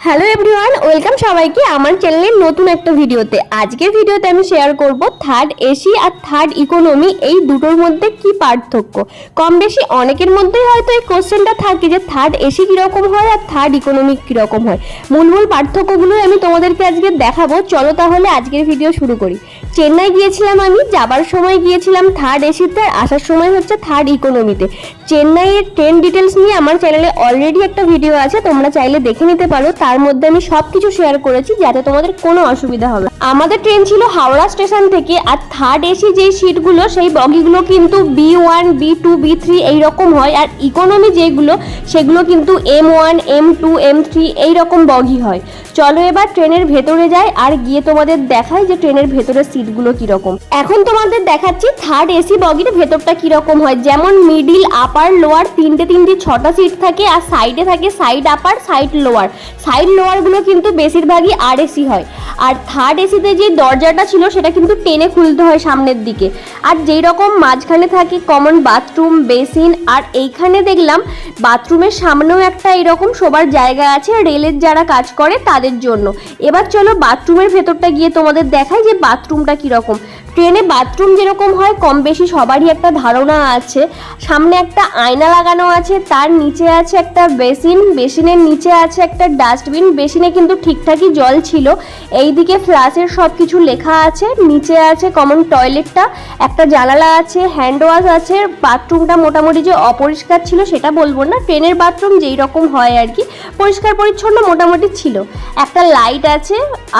Hello everyone welcome সবাইকে আমার চ্যানেলের নতুন একটা ভিডিওতে আজকের ভিডিওতে আমি শেয়ার করব থার্ড এসি আর থার্ড ইকোনমি এই দুটোর মধ্যে কি পার্থক্য। কম বেশি অনেকের মধ্যেই হয়তো এই কোশ্চেনটা থাকে যে থার্ড এসি কীরকম হয় আর থার্ড ইকোনমি কীরকম হয়। মূল মূল পার্থক্যগুলো আমি তোমাদেরকে আজকে দেখাবো। চলো তাহলে আজকের ভিডিও শুরু করি। চেন্নাই গিয়েছিলাম আমি, যাবার সময় গিয়েছিলাম থার্ড এসিতে আর আসার সময় হচ্ছে থার্ড ইকোনমিতে চেন্নাইয়ের ট্রেন ডিটেলস নিয়ে আমার চ্যানেলে অলরেডি একটা ভিডিও আছে, তোমরা চাইলে দেখে নিতে পারো। তার মধ্যে আমি সব কিছু শেয়ার করেছি, যাতে তোমাদের কোনো অসুবিধা হবে। আমাদের ট্রেন ছিল হাওড়া স্টেশন থেকে, আর থার্ড এসি যেই সিটগুলো সেই বগিগুলো কিন্তু B one B two B three এইরকম হয়, আর ইকোনমি যেগুলো, সেগুলো কিন্তু M one M two M three এইরকম বগি হয়। চলো এবার ট্রেনের ভেতরে যাই আর গিয়ে তোমাদের দেখাই যে ট্রেনের ভেতরের সিটগুলো কীরকম। এখন তোমাদের দেখাচ্ছি থার্ড এসি বগির ভেতরটা কীরকম হয়। যেমন মিডিল আপার লোয়ার তিনটে তিনটে ছটা সিট থাকে আর সাইডে থাকে side upper side lower side লোয়ারগুলো কিন্তু বেশিরভাগই আর এসি হয়। আর থার্ড এসিতে যে দরজাটা ছিল সেটা কিন্তু টেনে খুলতে হয় সামনের দিকে। আর যেই রকম মাঝখানে থাকে কমন বাথরুম বেসিন আর এইখানে দেখলাম বাথরুমের সামনেও একটা এরকম শোবার জায়গা আছে। রেলের যারা কাজ করে তাদের জন্য। এবার চলো বাথরুমের ভেতরটা গিয়ে তোমাদের দেখাই যে বাথরুমটা কীরকম। ট্রেনে বাথরুম যেরকম হয়, কম বেশি সবারই একটা ধারণা আছে। সামনে একটা আয়না লাগানো আছে, তার নিচে আছে একটা বেসিন, বেসিনের নিচে আছে একটা ডাস্টবিন, বেসিনে কিন্তু ঠিকঠাকই জল ছিল। এইদিকে ফ্লাসের সব কিছু লেখা আছে, নিচে আছে কমন টয়লেটটা, একটা জানালা আছে, হ্যান্ড ওয়াশ আছে, বাথরুমটা মোটামুটি যে অপরিষ্কার ছিল সেটা বলব না। ট্রেনের বাথরুম যেই রকম হয় আর কি, পরিষ্কার পরিচ্ছন্ন মোটামুটি ছিল। একটা লাইট আছে,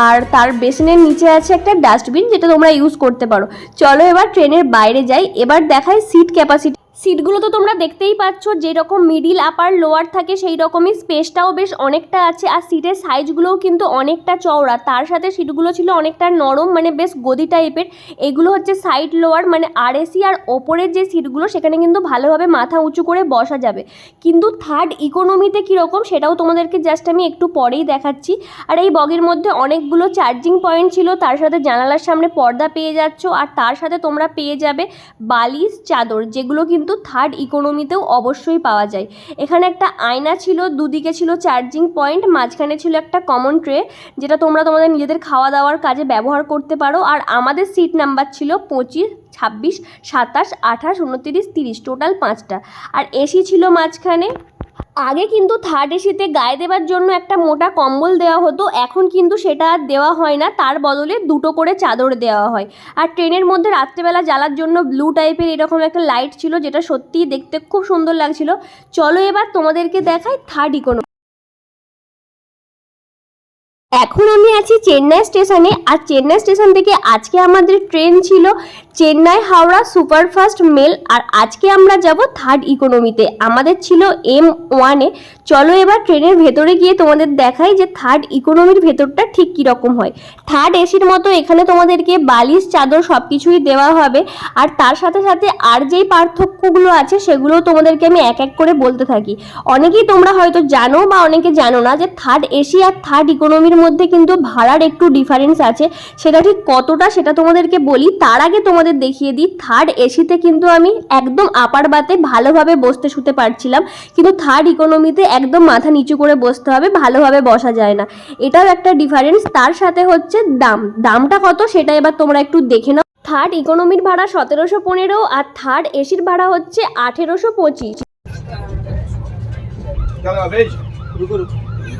আর তার বেসিনের নিচে আছে একটা ডাস্টবিন, যেটা তোমরা ইউজ করতে পারো। চলো এবার ট্রেনের বাইরে যাই। এবার দেখায় সিট ক্যাপাসিটি সিটগুলো তো তোমরা দেখতেই পাচ্ছ, যেরকম মিডিল আপার লোয়ার থাকে সেই রকমই স্পেসটাও বেশ অনেকটা আছে। আর সিটের সাইজগুলোও কিন্তু অনেকটা চওড়া। তার সাথে সিটগুলো ছিল অনেকটা নরম মানে বেশ গদি টাইপের এগুলো হচ্ছে সাইড লোয়ার মানে আর এসি আর ওপরের যে সিটগুলো, সেখানে কিন্তু ভালোভাবে মাথা উঁচু করে বসা যাবে। কিন্তু থার্ড ইকোনমিতে কীরকম, সেটাও তোমাদেরকে জাস্ট আমি একটু পরেই দেখাচ্ছি। আর এই বগির মধ্যে অনেকগুলো চার্জিং পয়েন্ট ছিল, তার সাথে জানালার সামনে পর্দা পেয়ে যাচ্ছ। আর তার সাথে তোমরা পেয়ে যাবে বালিশ, চাদর, যেগুলো কিন্তু থার্ড ইকোনমিতেও অবশ্যই পাওয়া যায়। এখানে একটা আয়না ছিল, দুদিকে ছিল চার্জিং পয়েন্ট মাঝখানে ছিল একটা কমন ট্রে যেটা তোমরা তোমাদের নিজেদের খাওয়া দাওয়ার কাজে ব্যবহার করতে পারো। আর আমাদের সিট নাম্বার ছিল পঁচিশ, ছাব্বিশ, সাতাশ, আঠাশ, উনতিরিশ, তিরিশ টোটাল পাঁচটা। আর এসি ছিল মাঝখানে আগে কিন্তু থার্ড এসিতে গায়ে দেওয়ার জন্য একটা মোটা কম্বল দেওয়া হতো, এখন কিন্তু সেটা আর দেওয়া হয় না, তার বদলে দুটো করে চাদর দেওয়া হয়। আর ট্রেনের মধ্যে রাত্রেবেলা জ্বালার জন্য ব্লু টাইপের এরকম একটা লাইট ছিল, যেটা সত্যিই দেখতে খুব সুন্দর লাগছিল। চলো এবার তোমাদেরকে দেখাই থার্ড ইকোনমি এখন আমি আছি চেন্নাই স্টেশনে। আর চেন্নাই স্টেশন থেকে আজকে আমাদের ট্রেন ছিল চেন্নাই হাওড়া সুপারফাস্ট মেল। আর আজকে আমরা যাব থার্ড ইকোনমিতে। আমাদের ছিল এম ওয়ানে। চলো এবার ট্রেনের ভেতরে গিয়ে তোমাদের দেখাই যে থার্ড ইকোনমির ভেতরটা ঠিক কীরকম হয়। থার্ড এসির মতো এখানে তোমাদেরকে বালিশ, চাদর সব কিছুই দেওয়া হবে। আর তার সাথে সাথে আর যেই পার্থক্যগুলো আছে সেগুলো তোমাদেরকে আমি এক এক করে বলতে থাকি। অনেকেই তোমরা হয়তো জানো বা অনেকে জানো না যে থার্ড এসি আর থার্ড ইকোনমির মধ্যে কিন্তু ভাড়ার একটু ডিফারেন্স আছে। সেটা ঠিক কতটা সেটা তোমাদেরকে বলি। তার আগে তোমাদের দেখিয়ে দিই থার্ড এসিতে কিন্তু আমি একদম আপার বাতে ভালোভাবে বসতে শুতে পারছিলাম। কিন্তু থার্ড ইকোনমিতে একদম মাথা নিচু করে বসতে হবে, ভালোভাবে বসা যায় না। এটাও একটা ডিফারেন্স তার সাথে হচ্ছে দাম। দামটা কত সেটা এবার তোমরা একটু দেখে নাও। থার্ড ইকোনমির ভাড়া সতেরোশো পনেরো আর থার্ড এসির ভাড়া হচ্ছে আঠেরোশো পঁচিশ।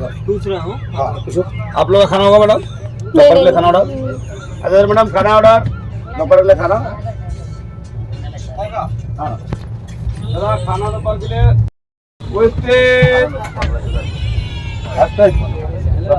क्या लगा वेज रुको रुको पूछ रहा हूँ हाँ पूछो आप लोग का खाना होगा मैडम दोपहर के लिए खाना ऑर्डर अच्छा मैडम खाना ऑर्डर दोपहर के लिए खाना हाँ दादा खाना दोपहर के लिए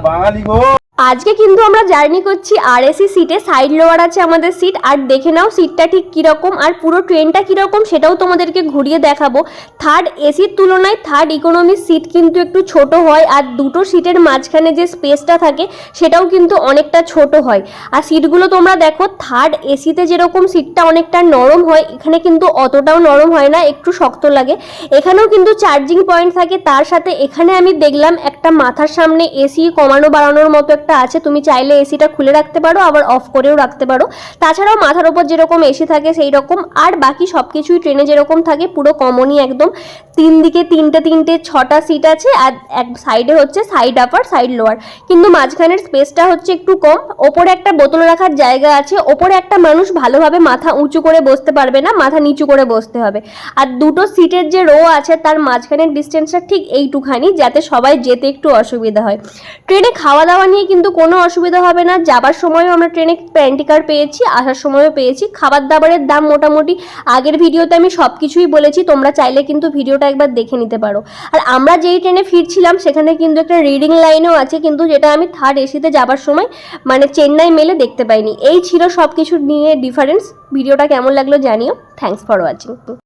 বাঙালি গো আজকে কিন্তু আমরা জার্নি করছি আর এসি সিটে সাইড লোয়ার আছে আমাদের সিট আর দেখে নাও সিটটা ঠিক কীরকম আর পুরো ট্রেনটা কীরকম সেটাও তোমাদেরকে ঘুরিয়ে দেখাবো। থার্ড এসির তুলনায় থার্ড ইকোনমির সিট কিন্তু একটু ছোট হয় আর দুটো সিটের মাঝখানে যে স্পেসটা থাকে সেটাও কিন্তু অনেকটা ছোট হয়। আর সিটগুলো তোমরা দেখো থার্ড এসিতে যেরকম সিটটা অনেকটা নরম হয়, এখানে কিন্তু অতটাও নরম হয় না, একটু শক্ত লাগে। এখানেও কিন্তু চার্জিং পয়েন্ট থাকে, তার সাথে এখানে আমি দেখলাম একটা মাথার সামনে এসি কমানো বাড়ানোর মতো একটা একটা আছে, তুমি চাইলে এসিটা খুলে রাখতে পারো, আবার অফ করেও রাখতে পারো। তাছাড়াও মাথার ওপর যেরকম এসি থাকে সেই রকম আর বাকি সব কিছুই ট্রেনে যেরকম থাকে, পুরো কমনই একদম। তিন দিকে তিনটে তিনটে, ছটা সিট আছে, আর এক সাইডে হচ্ছে সাইড আপার সাইড লোয়ার কিন্তু মাঝখানের স্পেসটা হচ্ছে একটু কম। ওপরে একটা বোতল রাখার জায়গা আছে, ওপরে একটা মানুষ ভালোভাবে মাথা উঁচু করে বসতে পারবে না, মাথা নিচু করে বসতে হবে। আর দুটো সিটের যে রো আছে, তার মাঝখানের ডিস্টেন্সটা ঠিক এইটুখানি, যাতে সবাই যেতে একটু অসুবিধা হয়। ট্রেনে খাওয়া দাওয়া নিয়ে কিন্তু কোনো অসুবিধা হবে না। যাবার সময়ও আমরা ট্রেনে প্যান্টিকার পেয়েছি, আসার সময়ও পেয়েছি। খাবার দাবারের দাম মোটামুটি আগের ভিডিওতে আমি সব কিছুই বলেছি, তোমরা চাইলে কিন্তু ভিডিওটা একবার দেখে নিতে পারো। আর আমরা যেই ট্রেনে ফিরছিলাম, সেখানে কিন্তু একটা রিডিং লাইনও আছে, কিন্তু যেটা আমি থার্ড এসিতে যাবার সময় মানে চেন্নাই মেলে দেখতে পাইনি। এই ছিল সব কিছু নিয়ে ডিফারেন্স ভিডিওটা কেমন লাগল জানিও। Thanks for watching